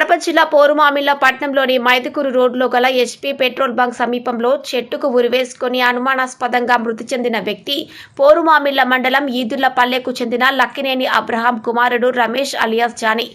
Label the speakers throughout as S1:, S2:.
S1: కడప జిల్లా పోరుమామిల్ల పట్నంలోని మైదుకూరు రోడ్లో గల ఎస్పీ పెట్రోల్ బంక్ సమీపంలో చెట్టుకు ఉరివేసుకొని అనుమానాస్పదంగా మృతి చెందిన వ్యక్తి పోరుమామిళ్ళ మండలం ఈదుళ్ళపల్లెకు చెందిన లక్కినేని అబ్రహాం కుమారుడు రమేష్ అలియాస్ జానీ.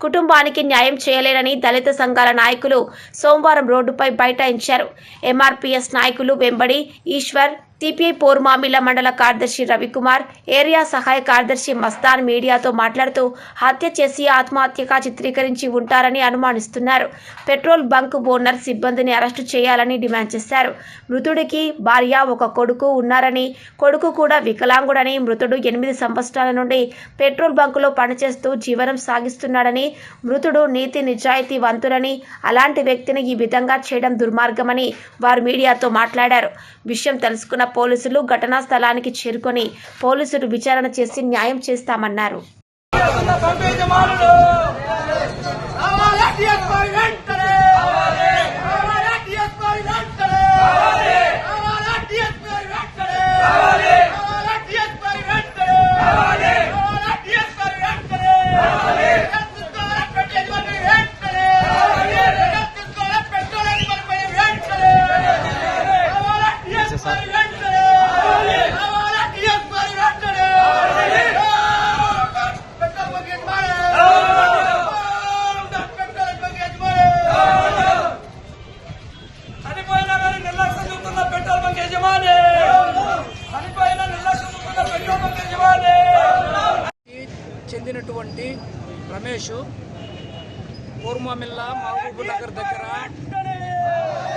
S1: కుటుంబానికి న్యాయం చేయలేనని దళిత సంఘాల నాయకులు సోమవారం రోడ్డుపై బైఠాయించారు. ఎంఆర్పీఎస్ నాయకులు వెంబడి ఈశ్వర్ సిపిఐ పోర్మామిల మండల కార్యదర్శి రవికుమార్ ఏరియా సహాయ కార్యదర్శి మస్తాన్ మీడియాతో మాట్లాడుతూ హత్య చేసి ఆత్మహత్యగా చిత్రీకరించి ఉంటారని అనుమానిస్తున్నారు. పెట్రోల్ బంక్ ఓనర్ సిబ్బందిని అరెస్టు చేయాలని డిమాండ్ చేశారు. మృతుడికి భార్య ఒక కొడుకు ఉన్నారని కొడుకు కూడా వికలాంగుడని మృతుడు ఎనిమిది సంవత్సరాల నుండి పెట్రోల్ బంకులో పనిచేస్తూ జీవనం సాగిస్తున్నాడని మృతుడు నీతి నిజాయితీ వంతులని అలాంటి వ్యక్తిని ఈ విధంగా చేయడం దుర్మార్గమని వారు మీడియాతో మాట్లాడారు. విషయం తెలుసుకున్న పోలీసులు ఘటనా స్థలానికి చేరుకొని పోలీసులు విచారణ చేసి న్యాయం చేస్తామన్నారు.
S2: పంపించమానుడు
S3: ఉన్నటువంటి రమేష్ పూర్వమిల్ల మహబూబ్ నగర్ దగ్గర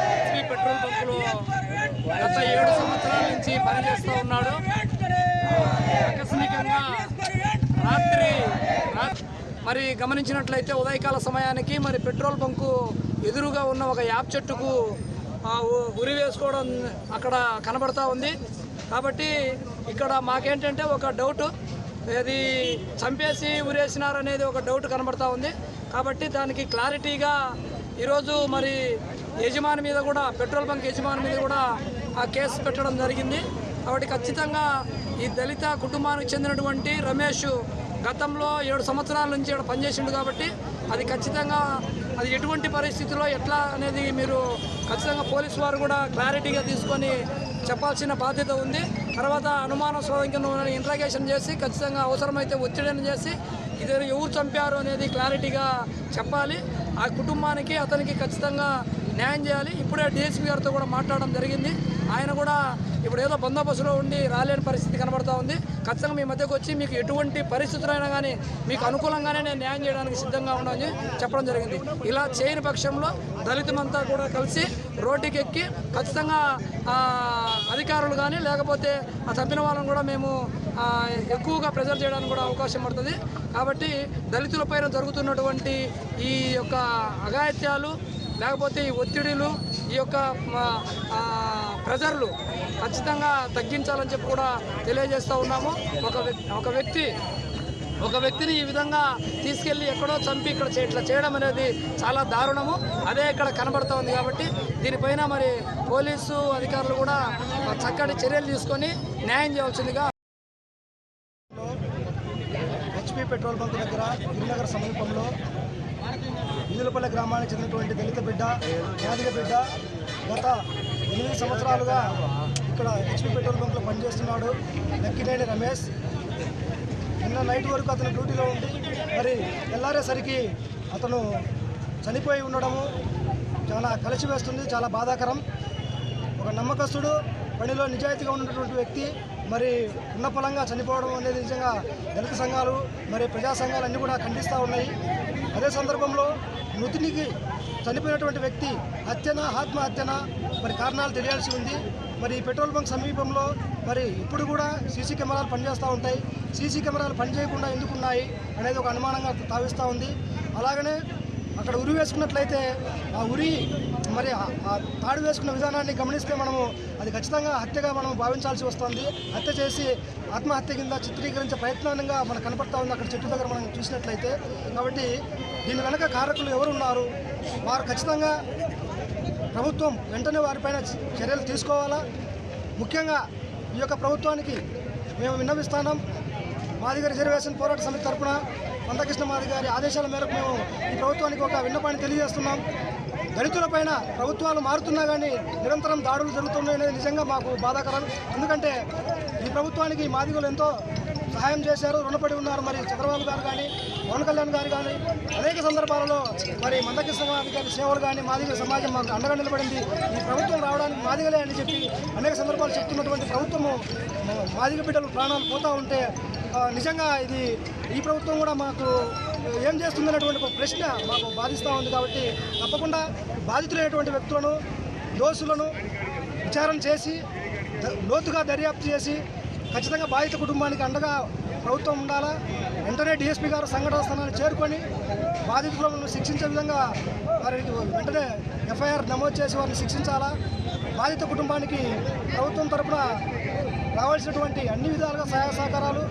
S3: హెచ్పి పెట్రోల్ బంకులో గత ఏడు సంవత్సరాల నుంచి పనిచేస్తూ ఉన్నాడు. ఆకస్మికంగా రాత్రి మరి గమనించినట్లయితే ఉదయకాల సమయానికి మరి పెట్రోల్ బంకు ఎదురుగా ఉన్న ఒక యాప్ చెట్టుకు ఆ, ఉ- ఉరి వేసుకోవడం అక్కడ కనబడతా ఉంది. కాబట్టి ఇక్కడ మాకేంటంటే ఒక డౌట్ అది చంపేసి ఉరేసినారనేది ఒక డౌట్ కనబడతా ఉంది. కాబట్టి దానికి క్లారిటీగా ఈరోజు మరి యజమాని మీద కూడా పెట్రోల్ బంక్ యజమాని మీద కూడా ఆ కేసు పెట్టడం జరిగింది. కాబట్టి ఖచ్చితంగా ఈ దళిత కుటుంబానికి చెందినటువంటి రమేష్ గతంలో ఏడు సంవత్సరాల నుంచి ఇక్కడ పనిచేసిండు కాబట్టి అది ఖచ్చితంగా అది ఎటువంటి పరిస్థితిలో ఎట్లా అనేది మీరు ఖచ్చితంగా పోలీసు వారు కూడా క్లారిటీగా తీసుకొని చెప్పాల్సిన బాధ్యత ఉంది. తర్వాత అనుమానాస్పదంగా ఇంట్రాగేషన్ చేసి ఖచ్చితంగా అవసరమైతే ఒత్తిడిని చేసి ఇది ఎవరు చంపారు అనేది క్లారిటీగా చెప్పాలి. ఆ కుటుంబానికి అతనికి ఖచ్చితంగా న్యాయం చేయాలి. ఇప్పుడే డిఎస్పీ గారితో కూడా మాట్లాడడం జరిగింది. ఆయన కూడా ఇప్పుడు ఏదో బందోబస్తులో ఉండి రాలేని పరిస్థితి కనబడతా ఉంది. ఖచ్చితంగా మీ మధ్యకు వచ్చి మీకు ఎటువంటి పరిస్థితులైనా కానీ మీకు అనుకూలంగానే నేను న్యాయం చేయడానికి సిద్ధంగా ఉండని చెప్పడం జరిగింది. ఇలా చేయని పక్షంలో దళితులంతా కూడా కలిసి రోడ్డుకి ఎక్కి ఖచ్చితంగా అధికారులు కానీ లేకపోతే ఆ చంపిన వాళ్ళని కూడా మేము ఎక్కువగా ప్రెజర్ చేయడానికి కూడా అవకాశం పడుతుంది. కాబట్టి దళితులపైన జరుగుతున్నటువంటి ఈ యొక్క అఘాయిత్యాలు లేకపోతే ఈ ఒత్తిడిలు ఈ యొక్క ప్రెజర్లు ఖచ్చితంగా తగ్గించాలని చెప్పి కూడా తెలియజేస్తూ ఉన్నాము. ఒక ఒక వ్యక్తి ఒక వ్యక్తిని ఈ విధంగా తీసుకెళ్ళి ఎక్కడో చంపి ఇక్కడ ఇట్లా చేయడం అనేది చాలా దారుణము. అదే ఇక్కడ కనబడుతోంది కాబట్టి దీనిపైన మరి పోలీసు అధికారులు కూడా చక్కటి చర్యలు తీసుకొని న్యాయం చేయవలసిందిగా
S4: హెచ్పి పెట్రోల్ బంక్ దగ్గర గిరినగర్ సమీపంలో ఇందులపల్లి గ్రామానికి చెందినటువంటి దళిత బిడ్డ యాదిగ బిడ్డ గత ఎనిమిది సంవత్సరాలుగా ఇక్కడ హెచ్పి పెట్రోల్ బంక్లో పనిచేస్తున్నాడు. లక్కినేని రమేష్. నిన్న నైట్ వరకు అతను డ్యూటీలో ఉండి మరి తెల్లారేసరికి అతను చనిపోయి ఉండడము చాలా కలిసివేస్తుంది చాలా బాధాకరం. ఒక నమ్మకస్తుడు పనిలో నిజాయితీగా ఉన్నటువంటి వ్యక్తి మరి ఉన్నపలంగా చనిపోవడం అనేది నిజంగా దళిత సంఘాలు మరి ప్రజా సంఘాలు అన్నీ కూడా ఖండిస్తూ ఉన్నాయి. అదే సందర్భంలో మృతునికి చనిపోయినటువంటి వ్యక్తి హత్యన ఆత్మహత్యన మరి కారణాలు తెలియాల్సి ఉంది. మరి పెట్రోల్ బంక్ సమీపంలో మరి ఇప్పుడు కూడా సీసీ కెమెరాలు పనిచేస్తూ ఉంటాయి. సీసీ కెమెరాలు పనిచేయకుండా ఎందుకు ఉన్నాయి అనేది ఒక అనుమానంగా తావిస్తూ ఉంది. అలాగనే అక్కడ ఉరి వేసుకున్నట్లయితే ఆ ఉరి మరి ఆ- ఆ తాడు వేసుకున్న విధానాన్ని గమనిస్తే మనము అది ఖచ్చితంగా హత్యగా మనం భావించాల్సి వస్తుంది. హత్య చేసి ఆత్మహత్య కింద చిత్రీకరించే ప్రయత్నంగా మనకు కనపడతా ఉంది అక్కడ చెట్టు దగ్గర మనం చూసినట్లయితే. కాబట్టి దీని వెనక కారకులు ఎవరున్నారు? వారు ఖచ్చితంగా ప్రభుత్వం వెంటనే వారిపైన చర్యలు తీసుకోవాలా? ముఖ్యంగా ఈ యొక్క ప్రభుత్వానికి మేము విన్నవిస్తున్నాం. మాదిగ రిజర్వేషన్ పోరాట సమితి తరపున మందకృష్ణ మాది గారి ఆదేశాల మేరకు మేము ఈ ప్రభుత్వానికి ఒక విన్నపాన్ని తెలియజేస్తున్నాం. దళితులపైన ప్రభుత్వాలు మారుతున్నా కానీ నిరంతరం దాడులు జరుగుతున్నాయనేది నిజంగా మాకు బాధాకరం. ఎందుకంటే ఈ ప్రభుత్వానికి మాదిగలు ఎంతో సహాయం చేశారు రుణపడి ఉన్నారు మరి చంద్రబాబు గారు కానీ పవన్ కళ్యాణ్ గారు కానీ అనేక సందర్భాలలో మరి మందకృష్ణ మాది గారి సేవలు కానీ మాదిగ సమాజం మాకు అండగా నిలబడింది. ఈ ప్రభుత్వం రావడానికి మాదిగలే అని చెప్పి అనేక సందర్భాలు చెప్తున్నటువంటి ప్రభుత్వము మాదిగ బిడ్డలు ప్రాణాలు పోతూ ఉంటే నిజంగా ఇది ఈ ప్రభుత్వం కూడా మాకు ఏం చేస్తుందనేటువంటి ఒక ప్రశ్న మాకు బాధిస్తూ ఉంది కాబట్టి తప్పకుండా బాధితులైనటువంటి వ్యక్తులను దోషులను విచారణ చేసి లోతుగా దర్యాప్తు చేసి ఖచ్చితంగా బాధిత కుటుంబానికి అండగా ప్రభుత్వం ఉండాలా? వెంటనే డిఎస్పీ గారు సంఘటన స్థానాన్ని చేరుకొని బాధితులను శిక్షించే విధంగా వారికి వెంటనే ఎఫ్ఐఆర్ నమోదు చేసి వారిని శిక్షించాలా? బాధిత కుటుంబానికి ప్రభుత్వం తరపున రావాల్సినటువంటి అన్ని విధాలుగా సహాయ సహకారాలు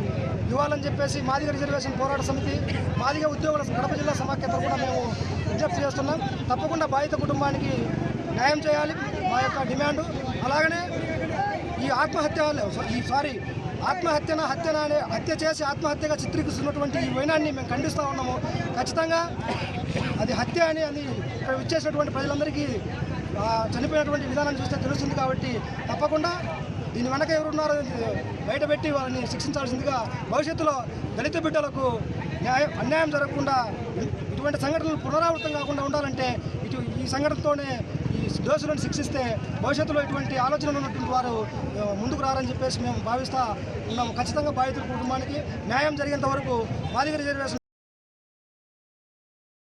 S4: ఇవ్వాలని చెప్పేసి మాదిగ రిజర్వేషన్ పోరాట సమితి మాదిగ ఉద్యోగుల కడప జిల్లా సమాఖ్య తరఫున మేము విజ్ఞప్తి చేస్తున్నాం. తప్పకుండా బాధిత కుటుంబానికి న్యాయం చేయాలి మా యొక్క డిమాండ్. అలాగనే ఈ ఆత్మహత్య ఈ సారీ ఆత్మహత్యన హత్యన అనే హత్య చేసి ఆత్మహత్యగా చిత్రీకరిస్తున్నటువంటి ఈ వైనాన్ని మేము ఖండిస్తూ ఉన్నాము. ఖచ్చితంగా అది హత్య అని అది ఇక్కడ విచ్చేసినటువంటి ప్రజలందరికీ చనిపోయినటువంటి విధానాన్ని చూస్తే తెలుస్తుంది కాబట్టి తప్పకుండా దీని వెనక ఎవరున్నారో బయటపెట్టి వాళ్ళని శిక్షించాల్సిందిగా భవిష్యత్తులో దళిత బిడ్డలకు న్యాయం అన్యాయం జరగకుండా ఇటువంటి సంఘటనలు పునరావృతం కాకుండా ఉండాలంటే ఇటు ఈ సంఘటనతోనే దోషులను శిక్షిస్తే భవిష్యత్తులో ఇటువంటి ఆలోచనలు ఉన్నటువంటి వారు ముందుకు రారని చెప్పేసి మేము భావిస్తా ఉన్నాము. ఖచ్చితంగా బాధితుల కుటుంబానికి న్యాయం జరిగేంత వరకు మా దగ్గర